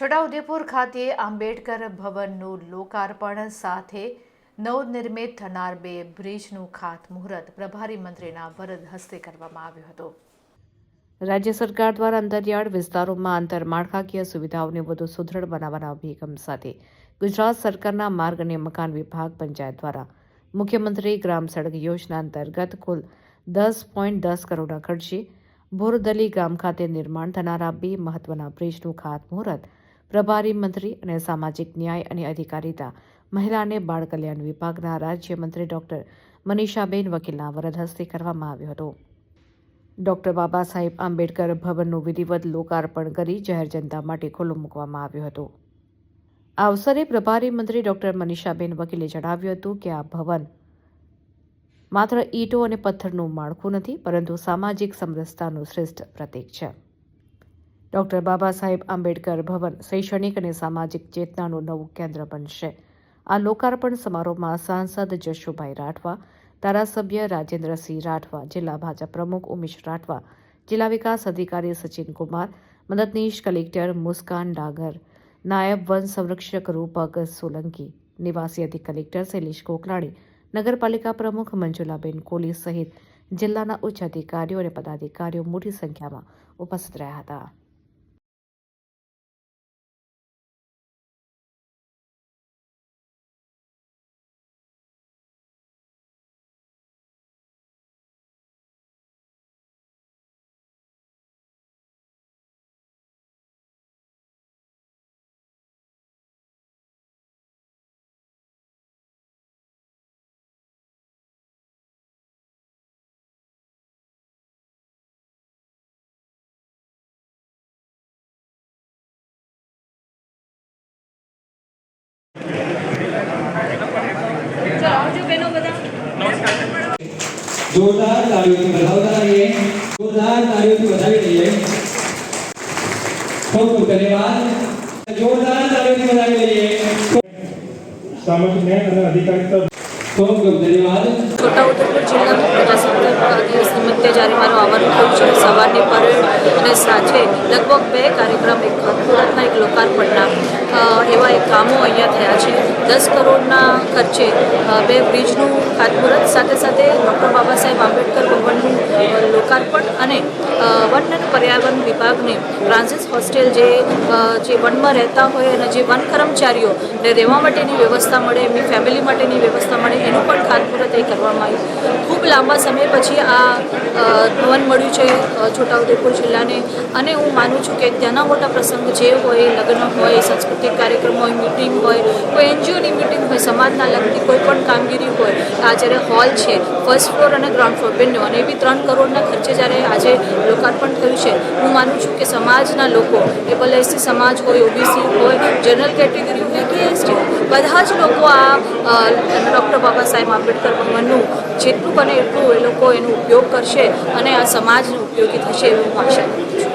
છોટાઉદેપુર ખાતે આંબેડકર ભવનનું લોકાર્પણ સાથે નવનિર્મિત થનાર બે બ્રિજનું ખાતમુહૂર્ત પ્રભારી મંત્રીના વરદ હસ્તે કરવામાં આવ્યું હતું. રાજ્ય સરકાર દ્વારા અંતરિયાળ વિસ્તારોમાં આંતરમાળખાકીય સુવિધાઓને વધુ સુદૃઢ બનાવવાના અભિગમ સાથે ગુજરાત સરકારના માર્ગ અને મકાન વિભાગ પંચાયત દ્વારા મુખ્યમંત્રી ગ્રામ સડક યોજના અંતર્ગત કુલ દસ પોઈન્ટ દસ કરોડના ખર્ચે બોરદલી ગામ ખાતે નિર્માણ થનારા બે મહત્વના બ્રિજનું ખાતમુહૂર્ત પ્રભારી મંત્રી અને સામાજિક ન્યાય અને અધિકારીતા મહિલા અને બાળ કલ્યાણ વિભાગના રાજ્યમંત્રી ડોક્ટર મનીષાબેન વકીલના વરદ હસ્તે કરવામાં આવ્યો હતો. ડોક્ટર બાબા સાહેબ આંબેડકર ભવનનું વિધિવત લોકાર્પણ કરી જાહેર જનતા માટે ખુલ્લું મૂકવામાં આવ્યું હતું. આ અવસરે પ્રભારી મંત્રી ડોક્ટર મનીષાબેન વકીલે જણાવ્યું હતું કે આ ભવન માત્ર ઈંટો અને પથ્થરનું માળખું નથી, પરંતુ સામાજિક સમરસતાનું શ્રેષ્ઠ પ્રતીક છે. ડોક્ટર બાબા સાહેબ આંબેડકર ભવન શૈક્ષણિક અને સામાજિક ચેતનાનું નવું કેન્દ્ર બનશે. આ લોકાર્પણ સમારોહમાં સાંસદ જશુભાઈ રાઠવા, ધારાસભ્ય રાજેન્દ્રસિંહ રાઠવા, જિલ્લા ભાજપ પ્રમુખ ઉમેશ રાઠવા, જિલ્લા વિકાસ અધિકારી સચિન કુમાર, મદદનીશ કલેક્ટર મુસ્કાન ડાગર નાયબ વન સંરક્ષક રૂપક સોલંકી, નિવાસી અધિક કલેક્ટર શૈલેષ કોકલાણી નગરપાલિકા પ્રમુખ મંજુલાબેન કોલી સહિત જિલ્લાના ઉચ્ચ અધિકારીઓ અને પદાધિકારીઓ મોટી સંખ્યામાં ઉપસ્થિત રહ્યા હતા. જોરદાર તાળીઓથી વધાવતા રહીએ. જોરદાર તાળીઓથી વધાવી દઈએ. ખૂબ ખૂબ ધન્યવાદ. જોરદાર તાળીઓથી વધાવી લઈએ સામાજિક ન્યાય અને અધિકારિતા ખૂબ ખૂબ ધન્યવાદ. છોટાઉદેપુર જિલ્લામાં પ્રજાસત્તાક દિવસ નિમિત્તે જ્યારે મારું આવવાનું થયું છે. સવારની પરેડ અને સાંજે લગભગ બે કાર્યક્રમ એક ખાતમુહૂર્તના એક લોકાર્પણના એવા એક કામો અહીંયા થયા છે. દસ કરોડના ખર્ચે બે બ્રિજનું ખાતમુહૂર્ત. સાથે સાથે ડૉક્ટર બાબા સાહેબ આંબેડકર ભવનનું લોકાર્પણ અને વન અને પર્યાવરણ વિભાગને ટ્રાન્ઝિસ હોસ્ટેલ જે જે વનમાં રહેતા હોય અને જે વન કર્મચારીઓને રહેવા માટેની વ્યવસ્થા મળે, એમની ફેમિલી માટેની વ્યવસ્થા મળે, એનું પણ ખાતમુહૂર્ત અહીં કરવામાં આવ્યું. ખૂબ લાંબા સમય પછી આ ભવન મળ્યું છે છોટાઉદેપુર જિલ્લાને. અને હું માનું છું કે ત્યાંના મોટા પ્રસંગ જે હોય, લગ્ન હોય સાંસ્કૃતિક કાર્યક્રમ હોય મિટિંગ હોય, કોઈ એનજીઓની મિટિંગ હોય, સમાજના લગતી કોઈ પણ કામગીરી હોય આ જ્યારે હોલ છે ફર્સ્ટ ફ્લોર અને ગ્રાઉન્ડ ફ્લોર બંને, અને એ બી ત્રણ કરોડના ખર્ચે જ્યારે આજે લોકાર્પણ થયું છે, હું માનું છું કે સમાજના લોકો, એ ભલે એસી સમાજ હોય ઓબીસી હોય જનરલ કેટેગરી હોય કે એસટી બધા જ લોકો આ ડૉક્ટર બાબા સાહેબ આંબેડકર ભવનનું જેટલું બને એટલું એ લોકો એનો ઉપયોગ કરશે અને આ સમાજને ઉપયોગી થશે એવું હું આશા કરું છું.